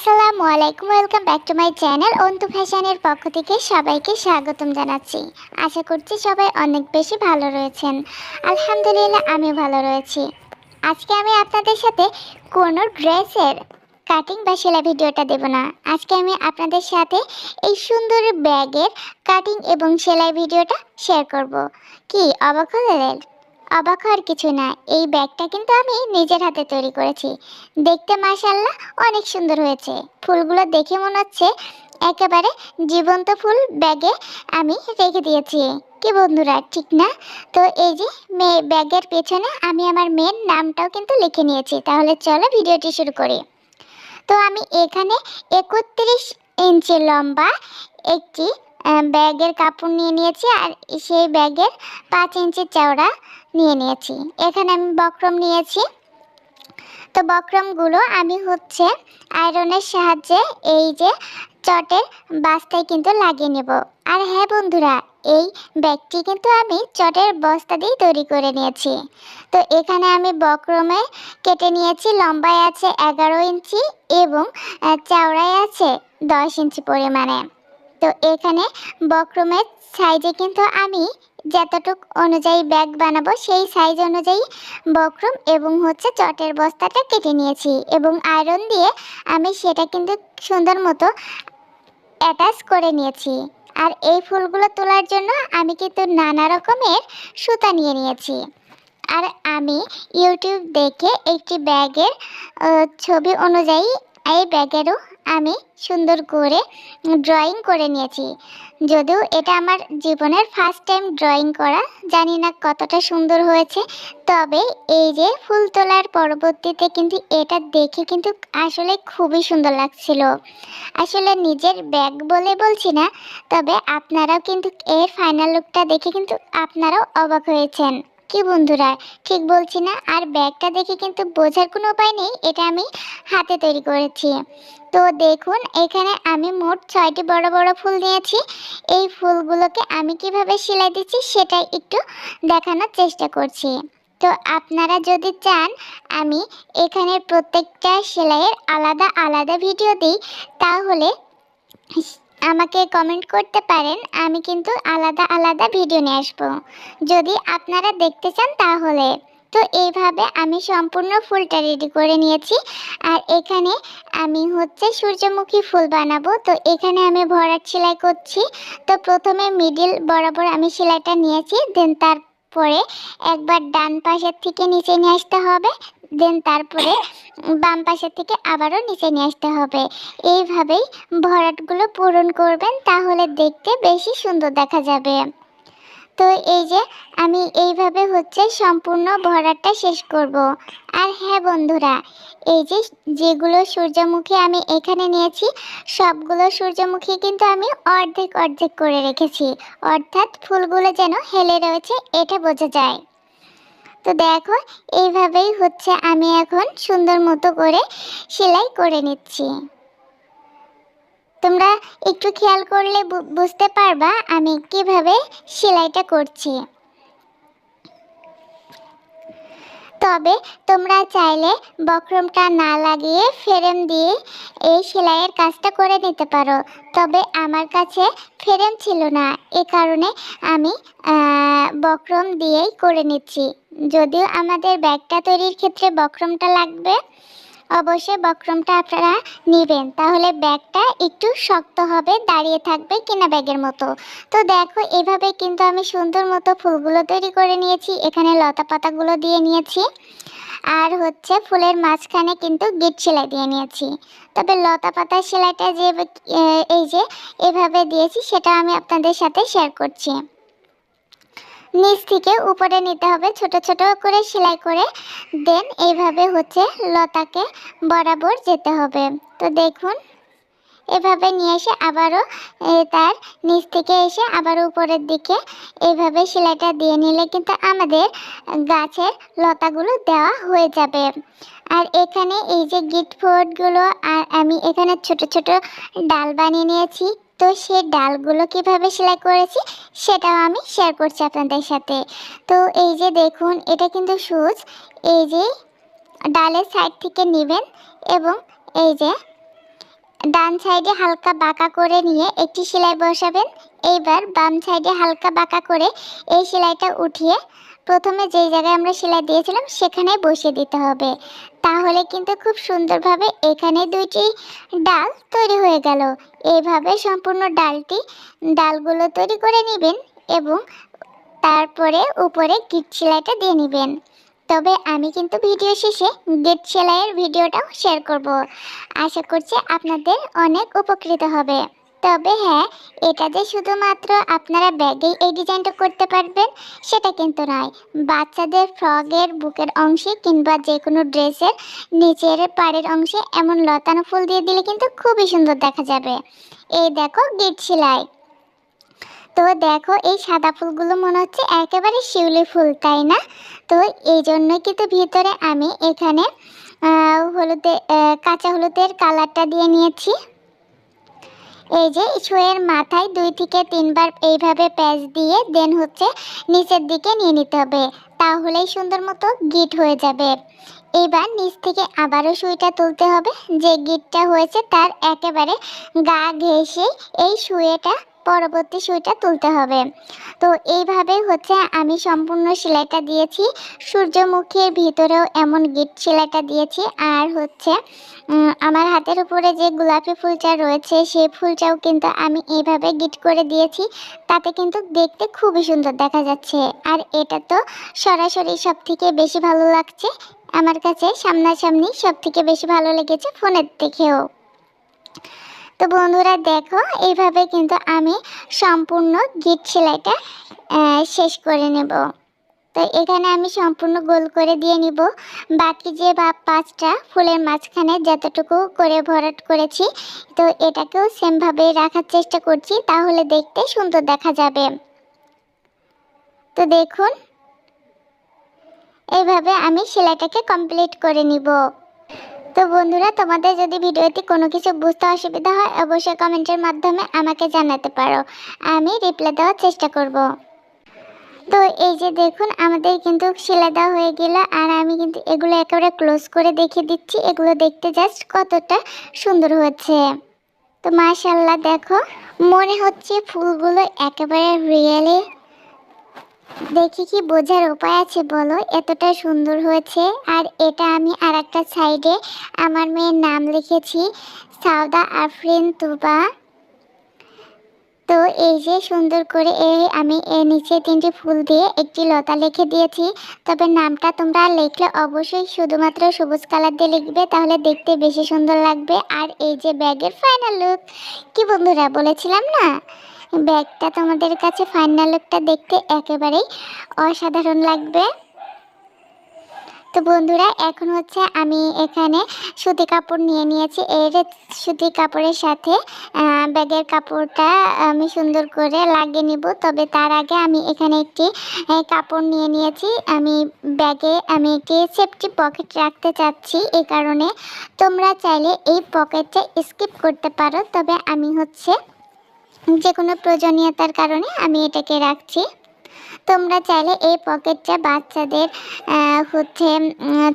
আসসালামু আলাইকুম, welcome back to my channel Antu ফ্যাশনের পক্ষ থেকে সবাইকে স্বাগতম জানাচ্ছি। আশা করছি সবাই অনেক বেশি ভালো রয়েছেন। আলহামদুলিল্লাহ আমি ভালো রয়েছি। আজকে আমি আপনাদের সাথে কোনো ড্রেসের কাটিং বা সেলাই ভিডিওটা দেব না। আজকে আমি আপনাদের সাথে এই সুন্দর ব্যাগের কাটিং এবং সেলাই ভিডিওটা শেয়ার করব। কি, অবাক হলেন? অবাক হওয়ার কিছু না। এই ব্যাগটা কিন্তু আমি নিজের হাতে তৈরি করেছি। দেখতে মাশাল্লাহ অনেক সুন্দর হয়েছে। ফুলগুলো দেখে মনে হচ্ছে একেবারে জীবন্ত ফুল ব্যাগে আমি রেখে দিয়েছি। কি বন্ধুরা, ঠিক না? তো এই যে মেয়ে ব্যাগের পেছনে আমি আমার মেয়ের নামটাও কিন্তু লিখে নিয়েছি। তাহলে চলো ভিডিওটি শুরু করি। তো আমি এখানে একত্রিশ ইঞ্চি লম্বা একটি ব্যাগের কাপড় নিয়ে নিয়েছি আর সেই ব্যাগের পাঁচ ইঞ্চি চওড়া নিয়ে নিয়েছি। এখানে আমি বক্রম নিয়েছি। তো বক্রমগুলো আমি হচ্ছে আয়রনের সাহায্যে এই যে চটের বাস্তায় কিন্তু লাগিয়ে নেব। আর হ্যাঁ বন্ধুরা, এই ব্যাগটি কিন্তু আমি চটের বস্তা দিয়ে তৈরি করে নিয়েছি। তো এখানে আমি বক্রমে কেটে নিয়েছি, লম্বায় আছে এগারো ইঞ্চি এবং চওড়ায় আছে দশ ইঞ্চি পরিমাণে। তো এখানে বক্রমের সাইজে কিন্তু আমি যতটুক অনুযায়ী ব্যাগ বানাবো, সেই সাইজ অনুযায়ী বক্রম এবং হচ্ছে চটের বস্তাটা কেটে নিয়েছি এবং আয়রন দিয়ে আমি সেটা কিন্তু সুন্দর মতো অ্যাটাচ করে নিয়েছি। আর এই ফুলগুলো তোলার জন্য আমি কিন্তু নানা রকমের সুতা নিয়ে নিয়েছি। আর আমি ইউটিউব দেখে একটি ব্যাগের ছবি অনুযায়ী এই ব্যাগেরও আমি সুন্দর করে ড্রয়িং করে নিয়েছি। যদিও এটা আমার জীবনের ফার্স্ট টাইম ড্রয়িং করা, জানি না কতটা সুন্দর হয়েছে, তবে এই যে ফুল তোলার পরবর্তীতে কিন্তু এটা দেখে কিন্তু আসলে খুবই সুন্দর লাগছিল। আসলে নিজের ব্যাগ বলে বলছি না, তবে আপনারাও কিন্তু এর ফাইনাল লুকটা দেখে কিন্তু আপনারাও অবাক হয়েছেন। কি বন্ধুরা, ঠিক বলছি না। আর ব্যাগটা দেখে কিন্তু বোঝার কোনো উপায় নেই, এটা আমি হাতে তৈরি করেছি। তো দেখুন, এখানে আমি মোট ছয়টি বড় বড় ফুল নিয়েছি। এই ফুলগুলোকে আমি কীভাবে সেলাই দিচ্ছি সেটাই একটু দেখানোর চেষ্টা করছি। তো আপনারা যদি চান, আমি এখানের প্রত্যেকটা সেলাইয়ের আলাদা আলাদা ভিডিও দিই, তাহলে আমাকে কমেন্ট করতে পারেন, আমি কিন্তু আলাদা আলাদা ভিডিও নিয়ে আসব। যদি আপনারা দেখতে চান তাহলে। তো এইভাবে আমি সম্পূর্ণ ফুলটা রেডি করে নিয়েছি। আর এখানে আমি হচ্ছে সূর্যমুখী ফুল বানাবো। তো এখানে আমি ভরাট সেলাই করছি। তো প্রথমে মিডিল বরাবর আমি সেলাইটা নিয়েছি। দেন তারপরে একবার ডান পাশের থেকে নিচে নিয়ে আসতে হবে। দেন তারপরে বাম পাশের থেকে আবারও নিচে নিয়ে আসতে হবে। এইভাবেই ভরাটগুলো পূরণ করবেন, তাহলে দেখতে বেশি সুন্দর দেখা যাবে। তো এই যে আমি এইভাবে হচ্ছে সম্পূর্ণ ভরাটটা শেষ করব। আর হ্যাঁ বন্ধুরা, এই যে যেগুলো সূর্যমুখী আমি এখানে নিয়েছি, সবগুলো সূর্যমুখী কিন্তু আমি অর্ধেক অর্ধেক করে রেখেছি। অর্থাৎ ফুলগুলো যেন হেলে রয়েছে, এটা বোঝা যায়। তো দেখো, এইভাবেই হচ্ছে আমি এখন সুন্দর মতো করে সেলাই করে নিচ্ছি। তোমরা একটু খেয়াল করলে বুঝতে পারবা আমি কীভাবে সেলাইটা করছি। তবে তোমরা চাইলে বক্রমটা না লাগিয়ে ফেরেম দিয়ে এই সেলাইয়ের কাজটা করে নিতে পারো। তবে আমার কাছে ফেরেম ছিল না, এ কারণে আমি বক্রম দিয়েই করে নিচ্ছি। যদিও আমাদের ব্যাগটা তৈরির ক্ষেত্রে বক্রমটা লাগবে অবশ্যই বক্রমটা আপনারা নেবেন। তাহলে ব্যাগটা একটু শক্ত হবে, দাঁড়িয়ে থাকবে কিনা ব্যাগের মতো। তো দেখো, এভাবে কিন্তু আমি সুন্দর মতো ফুলগুলো তৈরি করে নিয়েছি। এখানে লতা পাতাগুলো দিয়ে নিয়েছি। আর হচ্ছে ফুলের মাঝখানে কিন্তু গিট সেলাই দিয়ে নিয়েছি। তবে লতা পাতার সেলাইটা যে এই যে এভাবে দিয়েছি, সেটা আমি আপনাদের সাথে শেয়ার করছি। নিচ থেকে উপরে নিতে হবে, ছোট ছোট করে সেলাই করে। দেন এইভাবে হচ্ছে লতাকে বরাবর যেতে হবে। তো দেখুন, এভাবে নিয়ে এসে আবারও তার নিচ থেকে এসে আবারও উপরের দিকে এইভাবে সেলাইটা দিয়ে নিলে কিন্তু আমাদের গাছের লতাগুলো দেওয়া হয়ে যাবে। আর এখানে এই যে গিট ফোর্ডগুলো আর আমি এখানে ছোট ছোট ডাল বানিয়ে নিয়েছি। তো সেই ডালগুলো কীভাবে সেলাই করেছি সেটাও আমি শেয়ার করছি আপনাদের সাথে। তো এই যে দেখুন, এটা কিন্তু সুচ। এই যে ডালের সাইড থেকে নেবেন এবং এই যে ডান সাইডে হালকা বাঁকা করে নিয়ে একটি সেলাই বসাবেন। এইবার বাম সাইডে হালকা বাঁকা করে এই সেলাইটা উঠিয়ে প্রথমে যেই জায়গায় আমরা সেলাই দিয়েছিলাম সেখানে বসিয়ে দিতে হবে। তাহলে কিন্তু খুব সুন্দরভাবে এখানে দুইটি ডাল তৈরি হয়ে গেল। এইভাবে সম্পূর্ণ ডালটি, ডালগুলো তৈরি করে নেবেন এবং তারপরে উপরে গিট সেলাইটা দিয়ে নেবেন। তবে আমি কিন্তু ভিডিও শেষে গেট সেলাইয়ের ভিডিওটাও শেয়ার করব। আশা করছি আপনাদের অনেক উপকৃত হবে। তবে হ্যাঁ এটা যে শুধুমাত্র আপনারা ব্যাগেই এই ডিজাইনটা করতে পারবেন, সেটা কিন্তু নয়। বাচ্চাদের ফ্রগের বুকের অংশে কিংবা যে কোনো ড্রেসের নিচের পাড়ের অংশে এমন লতানো ফুল দিয়ে দিলে কিন্তু খুবই সুন্দর দেখা যাবে। এই দেখো গিট সেলাই। তো দেখো এই সাদা ফুলগুলো মনে হচ্ছে একেবারে শিউলি ফুল, তাই না? তো এই জন্যই কিন্তু ভিতরে আমি এখানে হলুদে কাঁচা হলুদের কালারটা দিয়ে নিয়েছি। এই যে শুয়ের মাথায় দুই থেকে তিনবার এইভাবে প্যাচ দিয়ে দেন হচ্ছে নিচের দিকে নিয়ে নিতে হবে। তাহলেই সুন্দর মতো গিট হয়ে যাবে। এবার নিচ থেকে আবারও সুইটা তুলতে হবে। যে গিটটা হয়েছে তার একেবারে গা ঘেঁষে এই সুয়েটা পরবর্তী সুইটা তুলতে হবে। তো এইভাবে হচ্ছে আমি সম্পূর্ণ সেলাইটা দিয়েছি। সূর্যমুখীর ভিতরেও এমন গিট সেলাইটা দিয়েছি। আর হচ্ছে আমার হাতের উপরে যে গোলাপি ফুলটা রয়েছে, সেই ফুলটাও কিন্তু আমি এইভাবে গিট করে দিয়েছি। তাতে কিন্তু দেখতে খুবই সুন্দর দেখা যাচ্ছে। আর এটা তো সরাসরি সব থেকে বেশি ভালো লাগছে। আমার কাছে সামনাসামনি সব থেকে বেশি ভালো লেগেছে ফোনের দেখেও তো বন্ধুরা দেখো এইভাবে কিন্তু আমি সম্পূর্ণ গিট সেলাইটা শেষ করে নেব। তো এখানে আমি সম্পূর্ণ গোল করে দিয়ে নিব। বাকি যে বা, পাঁচটা ফুলের মাঝখানে যতটুকু করে ভরাট করেছি, তো এটাকেও সেমভাবে রাখার চেষ্টা করছি, তাহলে দেখতে সুন্দর দেখা যাবে। তো দেখুন এইভাবে আমি সেলাইটাকে কমপ্লিট করে নিব। তো বন্ধুরা, তোমাদের যদি ভিডিওতে কোনো কিছু বুঝতে অসুবিধা হয়, অবশ্যই কমেন্টের মাধ্যমে আমাকে জানাতে পারো। আমি রিপ্লাই দেওয়ার চেষ্টা করব। তো এই যে দেখুন, আমাদের কিন্তু সেলাই দেওয়া হয়ে গেল, আর আমি কিন্তু এগুলো একেবারে ক্লোজ করে দেখিয়ে দিচ্ছি। এগুলো দেখতে জাস্ট কতটা সুন্দর হয়েছে তো মাশাল্লাহ দেখো, মনে হচ্ছে ফুলগুলো একেবারে রিয়েলি দেখি কি বোঝার উপায় আছে বলো? এতটা সুন্দর হয়েছে। আর এটা আমি আর একটা সাইডে আমার মেয়ের নাম লিখেছি সাউদা আফরিন তুবা। তো এই যে সুন্দর করে এই আমি এর নিচে তিনটি ফুল দিয়ে একটি লতা লিখে দিয়েছি। তবে নামটা তোমরা লিখলে অবশ্যই শুধুমাত্র সবুজ কালার দিয়ে লিখবে, তাহলে দেখতে বেশি সুন্দর লাগবে। আর এই যে ব্যাগের ফাইনাল লুক কি বন্ধুরা বলেছিলাম না? ব্যাগটা তোমাদের কাছে ফাইনাল লুকটা দেখতে একেবারেই অসাধারণ লাগবে। তো বন্ধুরা, এখন হচ্ছে আমি এখানে সুতি কাপড় নিয়ে নিয়েছি। এর সুতি কাপড়ের সাথে ব্যাগের কাপড়টা আমি সুন্দর করে লাগিয়ে নিব। তবে তার আগে আমি এখানে একটি কাপড় নিয়ে নিয়েছি। আমি ব্যাগে আমি একটি সেফটি পকেট রাখতে চাচ্ছি এই কারণে। তোমরা চাইলে এই পকেটটা স্কিপ করতে পারো। তবে আমি হচ্ছে যে কোনো প্রয়োজনীয়তার কারণে আমি এটাকে রাখছি। তোমরা চাইলে এই পকেটটা বাচ্চাদের হচ্ছে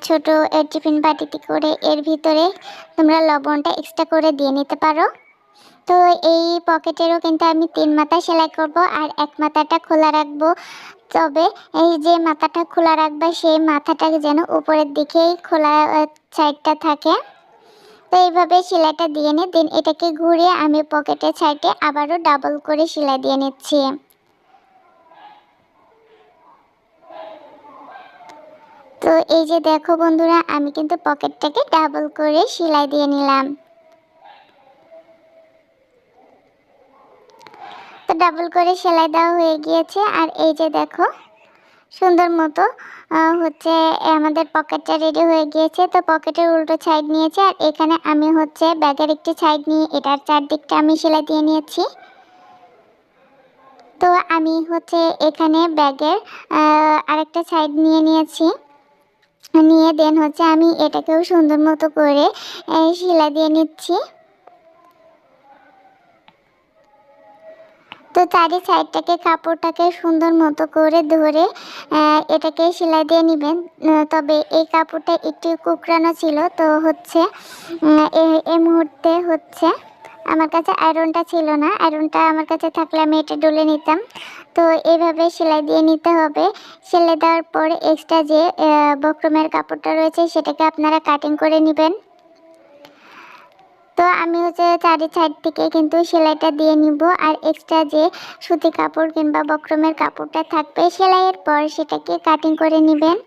ছোট টিফিন বাটিতে করে এর ভিতরে তোমরা লবণটা এক্সট্রা করে দিয়ে নিতে পারো। তো এই পকেটেরও কিন্তু আমি তিন মাথা সেলাই করব আর এক মাথাটা খোলা রাখব। তবে এই যে মাথাটা খোলা রাখবে, সেই মাথাটা যেন উপরের দিকেই খোলা সাইডটা থাকে। তো এইভাবে সেলাইটা দিয়ে নিই দেন এটাকে ঘুরিয়ে আমি পকেটের সাইডে আবারও ডাবল করে সেলাই দিয়ে নিচ্ছি। তো এই যে দেখো বন্ধুরা, আমি কিন্তু পকেটটাকে ডাবল করে সেলাই দিয়ে নিলাম। তো ডাবল করে সেলাই দেওয়া হয়ে গিয়েছে, আর এই যে দেখো সুন্দর মতো হচ্ছে আমাদের পকেটটা রেডি হয়ে গিয়েছে। তো পকেটের উল্টো সাইড নিয়েছে আর এখানে আমি হচ্ছে ব্যাগের একটি সাইড নিয়ে, এটার চারদিকটা আমি সেলাই দিয়ে নিয়েছি। তো আমি হচ্ছে এখানে ব্যাগের আরেকটা সাইড নিয়ে নিয়েছি। নিয়ে দেন হচ্ছে আমি এটাকেও সুন্দর মতো করে সেলাই দিয়ে নিচ্ছি। তো চারি সাইডটাকে, কাপড়টাকে সুন্দর মতো করে ধরে এটাকে সেলাই দিয়ে নেবেন। তবে এই কাপড়টা একটু কুকরানো ছিল, তো হচ্ছে এই মুহূর্তে হচ্ছে, আমার কাছে আয়রনটা ছিল না। আয়রনটা আমার কাছে থাকলে আমি এটা ডলে নিতাম। তো এইভাবে সেলাই দিয়ে নিতে হবে। সেলাই দেওয়ার পর এক্সট্রা যে বক্রমের কাপড়টা রয়েছে, সেটাকে আপনারা কাটিং করে নেবেন। তো আমি হচ্ছে চারি সাইড থেকে কিন্তু সেলাইটা দিয়ে নিব। আর এক্সট্রা যে সুতি কাপড় কিংবা বক্রমের কাপড়টা থাকবে সেলাইয়ের পর সেটাকে কাটিং করে নেবেন।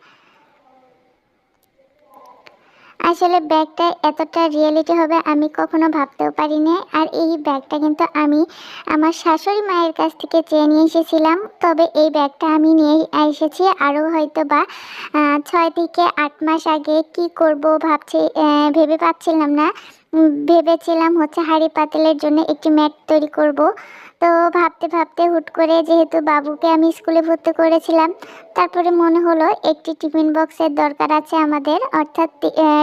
আসলে ব্যাগটা এতটা রিয়েলিটি হবে আমি কখনো ভাবতেও পারিনি। আর এই ব্যাগটা কিন্তু আমি আমার শাশুড়ি মায়ের কাছ থেকে চেয়ে নিয়ে এসেছিলাম। তবে এই ব্যাগটা আমি নিয়ে এসেছি। আরও হয়তো বা ছয় থেকে আট মাস আগে কি করব ভাবছি ভেবে পাচ্ছিলাম না। ভেবেছিলাম হচ্ছে হাঁড়ি পাতিলের জন্য একটি ম্যাট তৈরি করব। তো ভাবতে ভাবতে হুট করে যেহেতু বাবুকে আমি স্কুলে ভর্তি করেছিলাম তারপরে মনে হলো একটি টিফিন বক্সের দরকার আছে আমাদের অর্থাৎ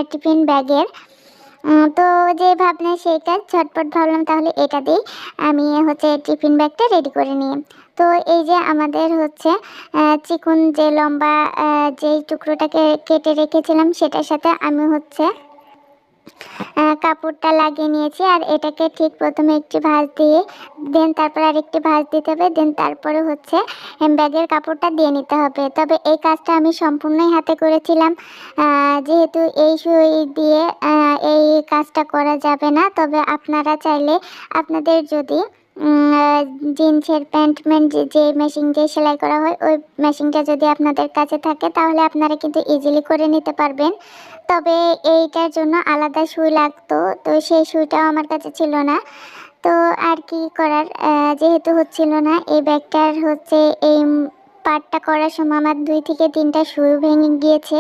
টিফিন ব্যাগের। তো যে ভাবনা সেইটা ঝটপট ভাবলাম তাহলে এটা দিই আমি হচ্ছে টিফিন ব্যাগটা রেডি করে নিই। তো এই যে আমাদের হচ্ছে চিকুন যে লম্বা আহ, যে টুকরোটাকে কেটে রেখেছিলাম সেটার সাথে আমি হচ্ছে কাপড়টা লাগিয়ে নিয়েছি আর এটাকে ঠিক প্রথমে একটি ভাঁজ দিয়ে দেন তারপর আরেকটি ভাঁজ দিতে হবে দেন তারপরে হচ্ছে ব্যাগের কাপড়টা দিয়ে নিতে হবে। তবে এই কাজটা আমি সম্পূর্ণই হাতে করেছিলাম। যেহেতু এই সুই দিয়ে এই কাজটা করা যাবে না, তবে আপনারা চাইলে আপনাদের যদি জিন্সের প্যান্ট ম্যান্ট যে- যে মেশিন দিয়ে সেলাই করা হয়, ওই মেশিনটা যদি আপনাদের কাছে থাকে, তাহলে আপনারা কিন্তু ইজিলি করে নিতে পারবেন। তবে এইটার জন্য আলাদা সুই লাগতো। তো সেই সুইটাও আমার কাছে ছিল না। তো আর কি করার যেহেতু হচ্ছিল না, এই ব্যাগটার হচ্ছে এই পার্টটা করার সময় আমার দুই থেকে তিনটা সুই ভেঙে গিয়েছে।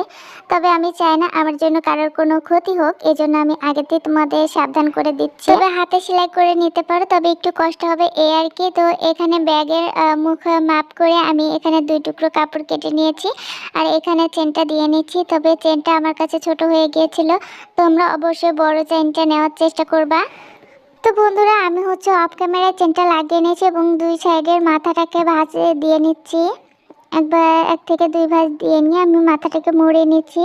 তবে আমি চাই না আমার জন্য কারোর কোনো ক্ষতি হোক এই জন্য আমি আগেতে তোমাদের সাবধান করে দিচ্ছি। তবে হাতে সেলাই করে নিতে পারো, তবে একটু কষ্ট হবে এই আর কি। তো এখানে ব্যাগের মুখ মাপ করে আমি এখানে দুই টুকরো কাপড় কেটে নিয়েছি, আর এখানে চেনটা দিয়ে নিচ্ছি। তবে চেনটা আমার কাছে ছোট হয়ে গিয়েছিল, তোমরা অবশ্যই বড় চেনটা নেওয়ার চেষ্টা করবা। তো বন্ধুরা, আমি হচ্ছে অফ ক্যামেরায় চেনটা লাগিয়ে নিয়েছি এবং দুই সাইডের মাথাটাকে ভাজে দিয়ে নিচ্ছি। একবার এক থেকে দুই ভাঁজ দিয়ে নিয়ে আমি মাথাটাকে মুড়ে নিচ্ছি।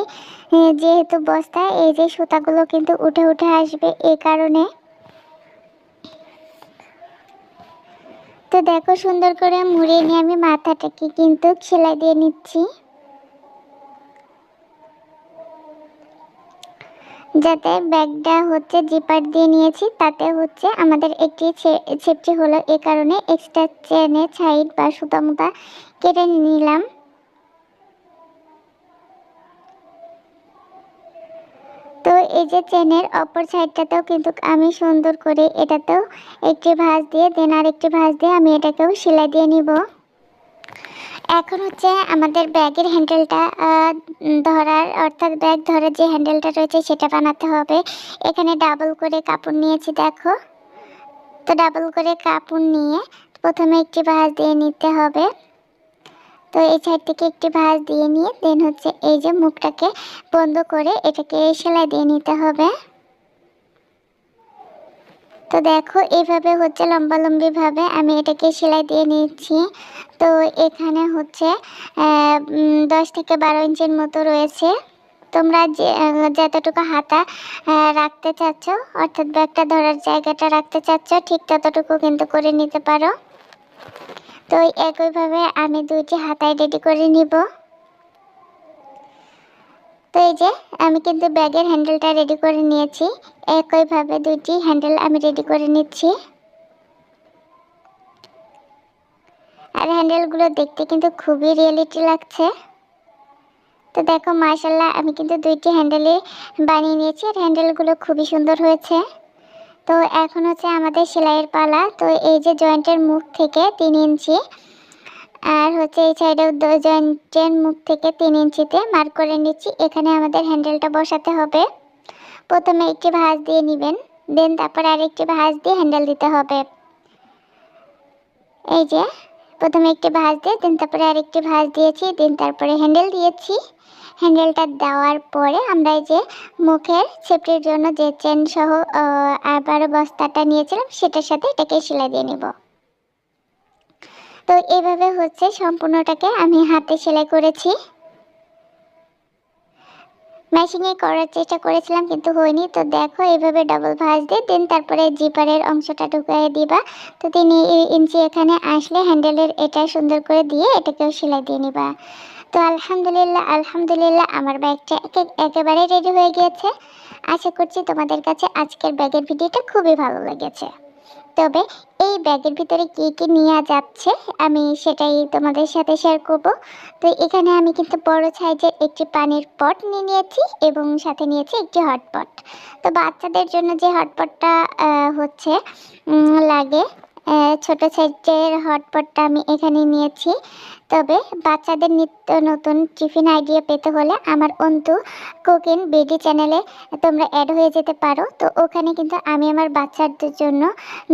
যেহেতু বস্তায় এই যে সুতাগুলো কিন্তু উঠে উঠে আসবে এই কারণে। তো দেখো সুন্দর করে মুড়ে নিয়ে আমি মাথাটাকে কিন্তু ছেলে দিয়ে নিচ্ছি। যাতে ব্যাগটা হচ্ছে জিপার দিয়ে নিয়েছি, তাতে হচ্ছে আমাদের একটি ছেপটি হলো। এ কারণে এক্সট্রা চেনের সাইড বা সুতা মুতা কেটে নিলাম। তো এই যে চেনের অপর সাইডটাতেও কিন্তু আমি সুন্দর করে এটাতেও একটি ভাঁজ দিয়ে দেন আর একটি ভাঁজ দিয়ে আমি এটাকেও সেলাই দিয়ে নিব। এখন হচ্ছে আমাদের ব্যাগের হ্যান্ডেলটা ধরার, অর্থাৎ ব্যাগ ধরার যে হ্যান্ডেলটা রয়েছে সেটা বানাতে হবে। এখানে ডাবল করে কাপড় নিয়েছি, দেখো। তো ডাবল করে কাপড় নিয়ে প্রথমে একটি ভাঁজ দিয়ে নিতে হবে। তো এই সাইড থেকে একটি ভাঁজ দিয়ে নিয়ে দেন হচ্ছে এই যে মুখটাকে বন্ধ করে এটাকে সেলাই দিয়ে নিতে হবে। তো দেখো, এইভাবে হচ্ছে লম্বা লম্বি আমি এটাকে সেলাই দিয়ে নিয়েছি। তো এখানে হচ্ছে দশ থেকে বারো ইঞ্চির মতো রয়েছে। তোমরা যে যতটুকু হাতা রাখতে চাচ্ছ, অর্থাৎ ব্যাগটা ধরার জায়গাটা রাখতে চাচ্ছ, ঠিক ততটুকু কিন্তু করে নিতে পারো। তো একইভাবে আমি দুইটি হাতায় রেডি করে নিব। তো এই যে, আমি কিন্তু ব্যাগের হ্যান্ডেলটা রেডি করে নিয়েছি। একইভাবে দুইটি হ্যান্ডেল আমি রেডি করে নিচ্ছি। আর হ্যান্ডেলগুলো দেখতে কিন্তু খুবই রিয়েলিটি লাগছে। তো দেখো মার্শাল্লাহ আমি কিন্তু দুইটি হ্যান্ডেলই বানিয়ে নিয়েছি আর হ্যান্ডেলগুলো খুবই সুন্দর হয়েছে। তো এখন হচ্ছে আমাদের সেলাইয়ের পালা। তো এই যে জয়েন্টের মুখ থেকে তিন ইঞ্চি আর হচ্ছে এই সাইডেও জয়েন্টের মুখ থেকে তিন ইঞ্চিতে মার্ক করে নিচ্ছি। এখানে আমাদের হ্যান্ডেলটা বসাতে হবে। প্রথমে একটি ভাঁজ দিয়ে নেবেন দেন তারপর আরেকটি ভাঁজ দিয়ে হ্যান্ডেল দিতে হবে। এই যে, প্রথমে একটি ভাঁজ দিয়ে দেন তারপরে আরেকটি ভাঁজ দিয়েছি দেন তারপরে হ্যান্ডেল দিয়েছি। হ্যান্ডেলটা দেওয়ার পরে আমরা এই যে মুখের সেফটির জন্য যে চেন সহ আবারও বস্তাটা নিয়েছিলাম, সেটার সাথে এটাকে সেলাই দিয়ে নেব। তো এভাবে হচ্ছে সম্পূর্ণটাকে আমি হাতে সেলাই করেছি। মেশিনে করার চেষ্টা করেছিলাম কিন্তু হয়নি। তো দেখো এইভাবে ডাবল ভাঁজ দিয়ে দেন তারপরে জিপারের অংশটা ঢুকিয়ে দিবা। তো তিন ইঞ্চি এখানে আসলে হ্যান্ডেলের এটা সুন্দর করে দিয়ে এটাকেও সেলাই দিয়ে নিবা। তো আলহামদুলিল্লাহ আলহামদুলিল্লাহ আমার ব্যাগটা একেবারে রেডি হয়ে গিয়েছে। আশা করছি তোমাদের কাছে আজকের ব্যাগের ভিডিওটা খুবই ভালো লেগেছে। তবে এই ব্যাগের ভিতরে কি কি নিয়ে যাচ্ছে আমি সেটাই তোমাদের সাথে শেয়ার করব। তো এখানে আমি কিন্তু বড় সাইজের একটি পানির পট নিয়ে নিয়েছি এবং সাথে নিয়েছি একটি হটপট তো বাচ্চাদের জন্য যে হটপটটা হচ্ছে লাগে ছোট সাইজের হটপটটা আমি এখানে নিয়েছি। তবে বাচ্চাদের নিত্য নতুন টিফিন আইডিয়া পেতে হলে আমার অন্তু কুকিং বিডি চ্যানেলে তোমরা অ্যাড হয়ে যেতে পারো। তো ওখানে কিন্তু আমি আমার বাচ্চাদের জন্য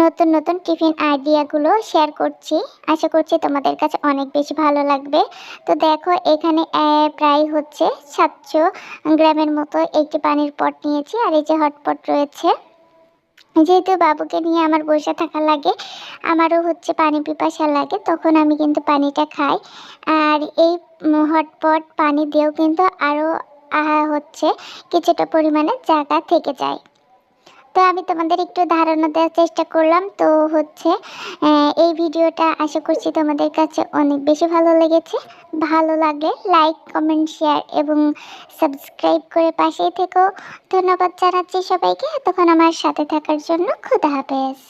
নতুন নতুন টিফিন আইডিয়াগুলো শেয়ার করছি। আশা করছি তোমাদের কাছে অনেক বেশি ভালো লাগবে। তো দেখো, এখানে প্রায় হচ্ছে সাতশো গ্রামের মতো একটি পানির পট নিয়েছি। আর এই যে হটপট রয়েছে যেহেতু বাবুকে নিয়ে আমার বসে থাকা লাগে, আমারও হচ্ছে পানি পিপাসা লাগে, তখন আমি কিন্তু পানিটা খাই। আর এই হটপট পানি দিয়েও কিন্তু আরও আহা হচ্ছে, কিছুটা পরিমাণে জায়গা থেকে যায়। তো আমি তোমাদের একটু ধারণা দেওয়ার চেষ্টা করলাম। তো হচ্ছে এই ভিডিওটা আশা করছি তোমাদের কাছে অনেক বেশি ভালো লেগেছে। ভালো লাগে লাইক কমেন্ট শেয়ার এবং সাবস্ক্রাইব করে পাশেই থেকো। ধন্যবাদ জানাচ্ছি সবাইকে। এতক্ষণ আমার সাথে থাকার জন্য খুদা হাফেজ।